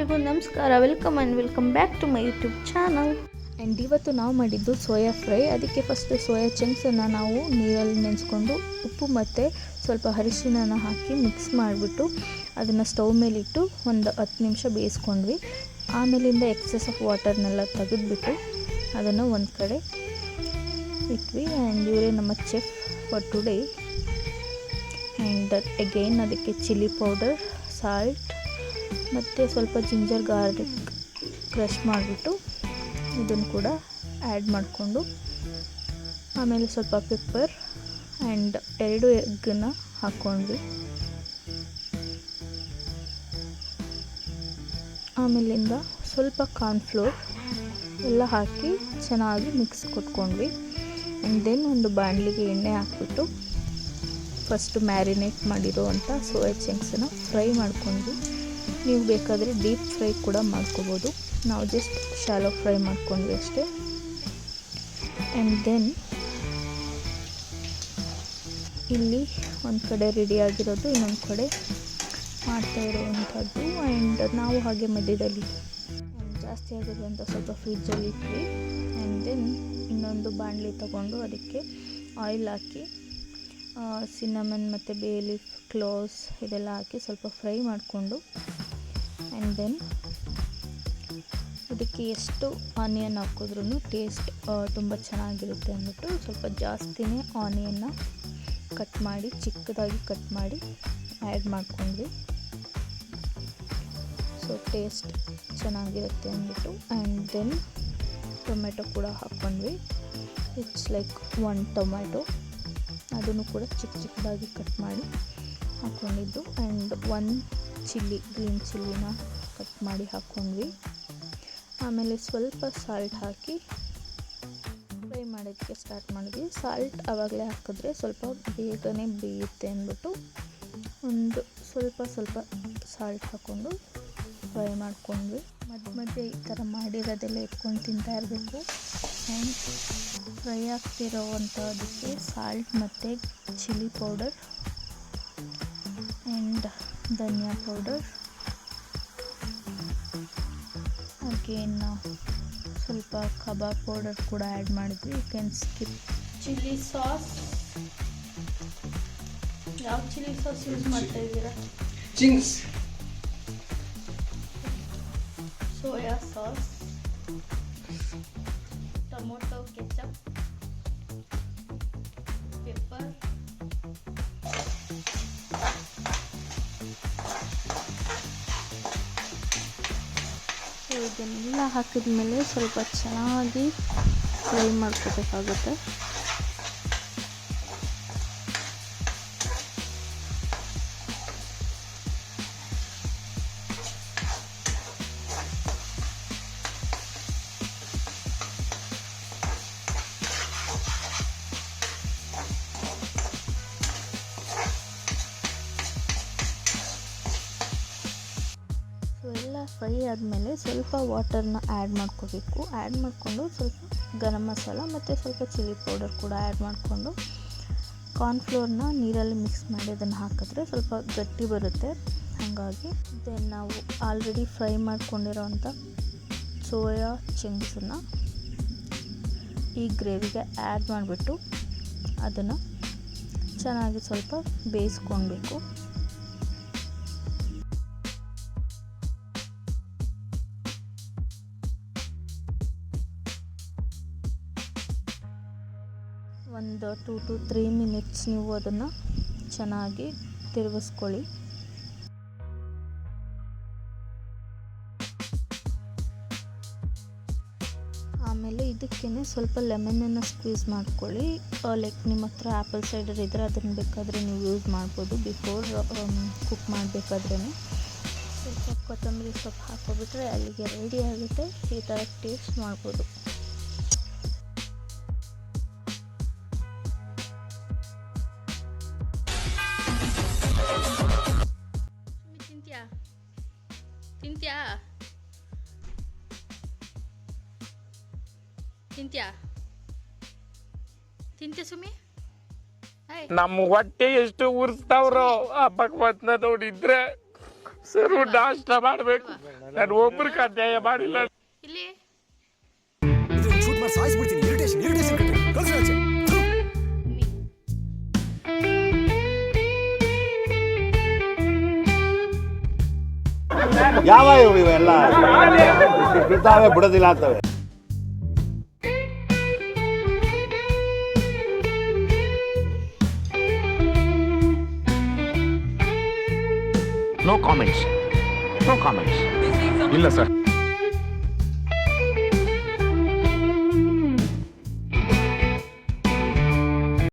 ಎಲ್ರಿಗೂ ನಮಸ್ಕಾರ. Welcome and welcome back to my YouTube channel and ಇವತ್ತು ನಾವು ಮಾಡಿದ್ದು ಸೋಯಾ ಫ್ರೈ. ಅದಕ್ಕೆ ಫಸ್ಟ್ ಸೋಯಾ ಚಂಕ್ಸನ್ನು ನಾವು ನೀರಲ್ಲಿ ನೆನೆಸ್ಕೊಂಡು ಉಪ್ಪು ಮತ್ತು ಸ್ವಲ್ಪ ಹರಿಶಿನ ಹಾಕಿ ಮಿಕ್ಸ್ ಮಾಡಿಬಿಟ್ಟು ಅದನ್ನು ಸ್ಟವ್ ಮೇಲಿಟ್ಟು ಒಂದು ಹತ್ತು ನಿಮಿಷ ಬೇಯಿಸ್ಕೊಂಡ್ವಿ. ಆಮೇಲಿಂದ ಎಕ್ಸೆಸ್ ಆಫ್ ವಾಟರ್ನೆಲ್ಲ ತೆಗೆದುಬಿಟ್ಟು ಅದನ್ನು ಒಂದು ಕಡೆ ಇಟ್ವಿ. ಆ್ಯಂಡ್ ಇವರೇ ನಮ್ಮ chef for today and again ಅದಕ್ಕೆ ಚಿಲ್ಲಿ ಪೌಡರ್ ಸಾಲ್ಟ್ ಮತ್ತು ಸ್ವಲ್ಪ ಜಿಂಜರ್ ಗಾರ್ಲಿಕ್ ಕ್ರಷ್ ಮಾಡಿಬಿಟ್ಟು ಇದನ್ನು ಕೂಡ ಆ್ಯಡ್ ಮಾಡಿಕೊಂಡು ಆಮೇಲೆ ಸ್ವಲ್ಪ ಪೆಪ್ಪರ್ ಆ್ಯಂಡ್ ಎರಡು ಎಗ್ಗನ್ನು ಹಾಕ್ಕೊಂಡ್ವಿ. ಆಮೇಲಿಂದ ಸ್ವಲ್ಪ ಕಾರ್ನ್ಫ್ಲೋರ್ ಎಲ್ಲ ಹಾಕಿ ಚೆನ್ನಾಗಿ ಮಿಕ್ಸ್ ಕೊಟ್ಕೊಂಡ್ವಿ. ಆ್ಯಂಡ್ ದೆನ್ ಒಂದು ಬಾಣಲಿಗೆ ಎಣ್ಣೆ ಹಾಕ್ಬಿಟ್ಟು ಫಸ್ಟು ಮ್ಯಾರಿನೇಟ್ ಮಾಡಿರೋವಂಥ ಸೋಯಾ ಚಂಕ್ಸನ್ನು ಫ್ರೈ ಮಾಡ್ಕೊಂಡ್ವಿ. ನೀವು ಬೇಕಾದರೆ ಡೀಪ್ ಫ್ರೈ ಕೂಡ ಮಾಡ್ಕೋಬೋದು. ನಾವು ಜಸ್ಟ್ ಶಾಲೋ ಫ್ರೈ ಮಾಡ್ಕೊಂಡ್ವಿ ಅಷ್ಟೇ. ಆ್ಯಂಡ್ ದೆನ್ ಇಲ್ಲಿ ಒಂದು ಕಡೆ ರೆಡಿ ಆಗಿರೋದು, ಇನ್ನೊಂದು ಕಡೆ ಮಾಡ್ತಾ ಇರುವಂಥದ್ದು. ಆ್ಯಂಡ್ ನಾವು ಹಾಗೆ ಮಧ್ಯದಲ್ಲಿ ಜಾಸ್ತಿ ಅಂತ ಸ್ವಲ್ಪ ಫ್ರಿಜ್ಜಲ್ಲಿ ಇಟ್ವಿ. ಆ್ಯಂಡ್ ದೆನ್ ಇನ್ನೊಂದು ಬಾಣಲಿ ತಗೊಂಡು ಅದಕ್ಕೆ ಆಯಿಲ್ ಹಾಕಿ ಸಿನ್ನಮನ್ ಮತ್ತು ಬೇ ಲೀಫ್ ಕ್ಲೋಸ್ ಇದೆಲ್ಲ ಹಾಕಿ ಸ್ವಲ್ಪ ಫ್ರೈ ಮಾಡಿಕೊಂಡು ಆ್ಯಂಡ್ ದೆನ್ ಇದಕ್ಕೆ ಎಷ್ಟು ಆನಿಯನ್ ಹಾಕಿದ್ರೂ ಟೇಸ್ಟ್ ತುಂಬ ಚೆನ್ನಾಗಿರುತ್ತೆ ಅಂದ್ಬಿಟ್ಟು ಸ್ವಲ್ಪ ಜಾಸ್ತಿನೇ ಆನಿಯನ್ನ ಕಟ್ ಮಾಡಿ, ಚಿಕ್ಕದಾಗಿ ಕಟ್ ಮಾಡಿ ಆ್ಯಡ್ ಮಾಡ್ಕೊಂಡ್ವಿ. ಸೊ ಟೇಸ್ಟ್ ಚೆನ್ನಾಗಿರುತ್ತೆ ಅಂದ್ಬಿಟ್ಟು ಆ್ಯಂಡ್ ದೆನ್ ಟೊಮೆಟೊ ಕೂಡ ಹಾಕ್ಕೊಂಡ್ವಿ ಇಟ್ಸ್ ಲೈಕ್ ಒನ್ ಟೊಮೆಟೊ ಅದನ್ನು ಕೂಡ ಚಿಕ್ಕ ಚಿಕ್ಕದಾಗಿ ಕಟ್ ಮಾಡಿ ಹಾಕ್ಕೊಂಡಿದ್ದು ಆ್ಯಂಡ್ ಒನ್ ಚಿಲ್ಲಿ ಗ್ರೀನ್ ಚಿಲ್ಲಿನ ಕಟ್ ಮಾಡಿ ಹಾಕ್ಕೊಂಡ್ವಿ ಆಮೇಲೆ ಸ್ವಲ್ಪ ಸಾಲ್ಟ್ ಹಾಕಿ ಫ್ರೈ ಮಾಡೋದಕ್ಕೆ ಸ್ಟಾರ್ಟ್ ಮಾಡಿದ್ವಿ. ಸಾಲ್ಟ್ ಆವಾಗಲೇ ಹಾಕಿದ್ರೆ ಸ್ವಲ್ಪ ಬೇಗನೆ ಬೇಯುತ್ತೆ ಅಂದ್ಬಿಟ್ಟು ಒಂದು ಸ್ವಲ್ಪ ಸ್ವಲ್ಪ ಸಾಲ್ಟ್ ಹಾಕ್ಕೊಂಡು ಫ್ರೈ ಮಾಡ್ಕೊಂಡ್ವಿ. ಮಧ್ಯ ಮಧ್ಯೆ ಈ ಥರ ಮಾಡಿರೋದೆಲ್ಲ ಎತ್ಕೊಂಡು ತಿಂತಾ ಇರಬೇಕು. ಆ್ಯಂಡ್ ಫ್ರೈ ಆಗ್ತಿರೋವಂಥದಕ್ಕೆ ಸಾಲ್ಟ್ ಮತ್ತು ಚಿಲ್ಲಿ ಪೌಡರ್ ಆ್ಯಂಡ್ ಧನಿಯಾ ಪೌಡರ್. ಅಗೇನ್ ಸ್ವಲ್ಪ ಕಬಾಬ್ ಪೌಡರ್ ಕೂಡ ಆ್ಯಡ್ ಮಾಡಿದ್ವಿ. You can skip chilli sauce. ಯಾವ ಚಿಲ್ಲಿ ಸಾಸ್ ಯೂಸ್ ಮಾಡ್ತಾ ಇದ್ದೀರಾ? Ching's. Soya sauce. Tomato ketchup pepper ಇದನ್ನೆಲ್ಲ ಹಾಕಿದ್ಮೇಲೆ ಸ್ವಲ್ಪ ಚೆನ್ನಾಗಿ ಫ್ರೈ ಮಾಡ್ಕೋಬೇಕಾಗುತ್ತೆ. ಫ್ರೈ ಆದಮೇಲೆ ಸ್ವಲ್ಪ ವಾಟರ್ನ ಆ್ಯಡ್ ಮಾಡ್ಕೋಬೇಕು. ಆ್ಯಡ್ ಮಾಡಿಕೊಂಡು ಸ್ವಲ್ಪ ಗರಂ ಮಸಾಲ ಮತ್ತು ಸ್ವಲ್ಪ ಚಿಲ್ಲಿ ಪೌಡರ್ ಕೂಡ ಆ್ಯಡ್ ಮಾಡಿಕೊಂಡು ಕಾರ್ನ್ಫ್ಲೋರ್ನ ನೀರಲ್ಲಿ ಮಿಕ್ಸ್ ಮಾಡಿ ಅದನ್ನು ಹಾಕಿದ್ರೆ ಸ್ವಲ್ಪ ಗಟ್ಟಿ ಬರುತ್ತೆ. ಹಾಗಾಗಿ ದೆನ್ ನಾವು ಆಲ್ರೆಡಿ ಫ್ರೈ ಮಾಡ್ಕೊಂಡಿರೋವಂಥ ಸೋಯಾ ಚಿಂಗ್ಸನ್ನು ಈ ಗ್ರೇವಿಗೆ ಆ್ಯಡ್ ಮಾಡಿಬಿಟ್ಟು ಅದನ್ನು ಚೆನ್ನಾಗಿ ಸ್ವಲ್ಪ ಬೇಯಿಸ್ಕೊಳ್ಬೇಕು. ಒಂದು ಟೂ ಟು ತ್ರೀ ಮಿನಿಟ್ಸ್ ನೀವು ಅದನ್ನು ಚೆನ್ನಾಗಿ ತಿರುಗಿಸ್ಕೊಳ್ಳಿ. ಆಮೇಲೆ ಇದಕ್ಕೇ ಸ್ವಲ್ಪ ಲೆಮನನ್ನು ಸ್ಕ್ವೀಸ್ ಮಾಡ್ಕೊಳ್ಳಿ. ಲೈಕ್ ನಿಮ್ಮ ಹತ್ರ ಆ್ಯಪಲ್ ಸೈಡರ್ ಇದ್ದರೆ ಅದನ್ನು ಬೇಕಾದರೆ ನೀವು ಯೂಸ್ ಮಾಡ್ಬೋದು. ಬಿಫೋರ್ ಕುಕ್ ಮಾಡಬೇಕಾದ್ರೇ ಸ್ವಲ್ಪ ಕೊತ್ತಂಬರಿ ಸೊಪ್ಪು ಹಾಕೋಬಿಟ್ರೆ ಅಲ್ಲಿಗೆ ರೆಡಿ ಆಗುತ್ತೆ. ಈ ಥರ ಟೇಸ್ಟ್ ಮಾಡ್ಬೋದು. ತಿಂತ್ಯಾ ತಿಂತ್ಯಾ ಸುಮಿ ನಮ್ಮ ಹೊಟ್ಟೆ ಎಷ್ಟು ಉರ್ಸ್ತಾವ್ರೋ ಆ ಭಗವಂತನ ನೋಡಿದ್ರೆ ಸರ್ ನಾಷ್ಟ ಮಾಡಬೇಕು. ನಾನು ಒಬ್ರಿಗೆ ಅನ್ಯಾಯ ಮಾಡಿಲ್ಲ. ಇಲ್ಲಿ? ಯಾವ ಇವು ಇವೆಲ್ಲ? ಬಿಡ್ತಾವೆ ಬಿಡೋದಿಲ್ಲ ಅಂತವೆ. ನೋ ಕಾಮೆಂಟ್ಸ್ ನೋ ಕಾಮೆಂಟ್ಸ್ ಇಲ್ಲ ಸರ್